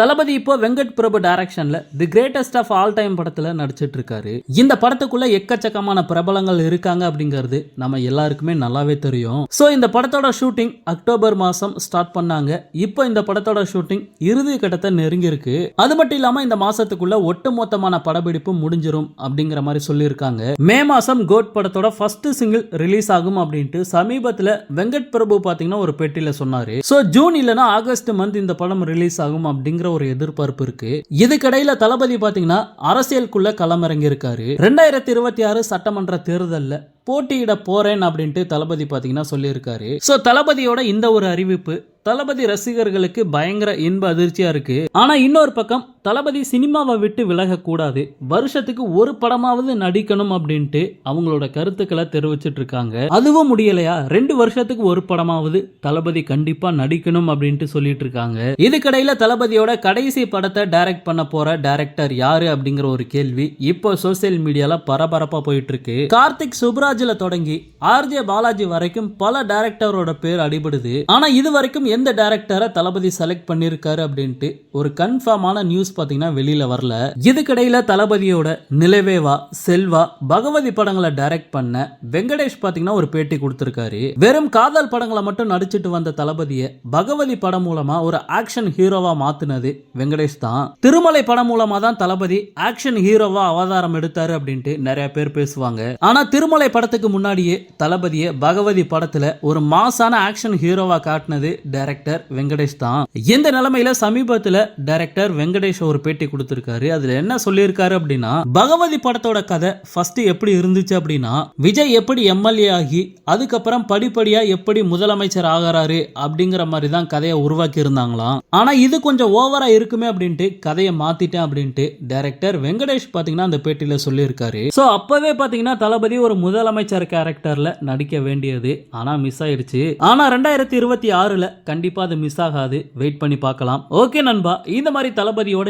தளபதி இப்போ வெங்கட் பிரபு டைரக்ஷன்ல the greatest of all time படத்துல நடிச்சிட்டு இருக்காரு இந்த படத்துக்குள்ள எக்கச்சக்கமான பிரபலங்கள் இருக்காங்க அப்படிங்கிறது நம்ம எல்லாருக்குமே நல்லாவே தெரியும். ஸோ இந்த படத்தோட ஷூட்டிங் அக்டோபர் மாசம் ஸ்டார்ட் பண்ணாங்க. இப்போ இந்த படத்தோட ஷூட்டிங் இறுதி கட்டத்தை நெருங்கியிருக்கு. அது மட்டும் இல்லாம இந்த மாசத்துக்குள்ள ஒட்டுமொத்தமான படப்பிடிப்பு முடிஞ்சிரும் அப்படிங்கிற மாதிரி சொல்லியிருக்காங்க. மே மாசம் கோட் படத்தோட ஃபர்ஸ்ட் சிங்கிள் ரிலீஸ் ஆகும் அப்படின்ட்டு சமீபத்துல வெங்கட் பிரபு பார்த்தீங்கன்னா ஒரு பெட்டியில் சொன்னாரு. ஸோ ஜூன் இல்லைன்னா ஆகஸ்ட் மந்த் இந்த படம் ரிலீஸ் ஆகும் அப்படிங்கிற ஒரு எதிர்பார்ப்பு இருக்கு. இதுக்கிடையில தளபதி பாத்தீங்கன்னா அரசியலுக்குள்ள களமிறங்கி இருக்காரு ரெண்டாயிரத்தி இருபத்தி ஆறு சட்டமன்ற தேர்தலில் போட்டியிட போறேன் அப்படின்ட்டு தளபதி பாத்தீங்கன்னா சொல்லியிருக்காரு. சோ தளபதியோட இந்த ஒரு அறிவிப்பு தளபதி ரசிகர்களுக்கு பயங்கர இன்ப அதிர்ச்சியா இருக்கு. ஆனா இன்னொரு பக்கம் தளபதி சினிமாவை விட்டு விலக கூடாது வருஷத்துக்கு ஒரு படமாவது நடிக்கணும் அப்படின்ட்டு அவங்களோட கருத்துக்களை தெரிவிச்சிட்டு இருக்காங்க அதுவும் முடியலையா? ரெண்டு வருஷத்துக்கு ஒரு படமாவது தளபதி கண்டிப்பா நடிக்கணும் அப்படின்ட்டு சொல்லிட்டு இருக்காங்க இதுக்கடையில தளபதியோட கடைசி படத்தை டைரக்ட் பண்ண போற டைரக்டர் யாரு அப்படிங்கிற ஒரு கேள்வி இப்போ சோசியல் மீடியால பரபரப்பா போயிட்டு இருக்கு கார்த்திக் சுப்ராஜ்ல தொடங்கி ஆர்ஜே பாலாஜி வரைக்கும் பல டைரக்டரோட பேர் அடிபடுது. ஆனா இது வரைக்கும் எந்த டைரக்டரை தளபதி செலக்ட் பண்ணிருக்காரு அப்படின்ட்டு ஒரு கன்ஃபார்மான நியூஸ் பாத்தீங்கன்னா வெளியில வரல. இதுக்கிடையில தளபதியோட நிலவேவா செல்வா பகவதி படங்களை டைரக்ட் பண்ண வெங்கடேஷ் பாத்தீங்கன்னா ஒரு பேட்டி கொடுத்திருக்காரு. வெறும் காதல் படங்களை மட்டும் நடிச்சிட்டு வந்த தளபதியை பகவதி படம் மூலமா ஒரு ஆக்ஷன் ஹீரோவா மாத்துனது வெங்கடேஷ் தான். திருமலை படம் மூலமா தான் தளபதி ஆக்ஷன் ஹீரோவா அவதாரம் எடுத்தாரு அப்படின்ட்டு நிறைய பேர் பேசுவாங்க. ஆனா திருமலை படத்துக்கு முன்னாடியே தளபதியை பகவதி படத்துல ஒரு மாசான ஆக்ஷன் ஹீரோவா காட்டினது டைரக்டர் வெங்கடேஷ் தான். இந்த நிலைமையில சமீபத்துல டைரக்டர் வெங்கடேஷ் ஒரு பேட்டி கொடுத்திருக்காரு. அதுல என்ன சொல்லியிருக்காரு அப்படின்னா பகவதி படத்தோட கதை ஃபர்ஸ்ட் எப்படி இருந்துச்சு அப்படின்னா விஜய் எப்படி எம்எல்ஏ ஆகி அதுக்கப்புறம் படிப்படியா எப்படி முதலமைச்சர் ஆகிறாரு அப்படிங்கிற மாதிரி தான் கதையை உருவாக்கி இருந்தாங்களாம் ஆனா இது கொஞ்சம் ஓவரா இருக்குமே அப்படின்ட்டு கதையை மாத்திட்டேன் அப்படின்ட்டு டைரக்டர் வெங்கடேஷ் பாத்தீங்கன்னா அந்த பேட்டியில சொல்லியிருக்காரு. சோ அப்பவே பாத்தீங்கன்னா தளபதி ஒரு முதலமைச்சர் கேரக்டர்ல நடிக்க வேண்டியது. ஆனா மிஸ் ஆயிடுச்சு. ஆனா ரெண்டாயிரத்தி இருபத்தி ஆறுல கண்டிப்பா அது மிஸ் ஆகாது. வெயிட் பண்ணி பார்க்கலாம். ஓகே நண்பா. இந்த மாதிரி தளபதியோட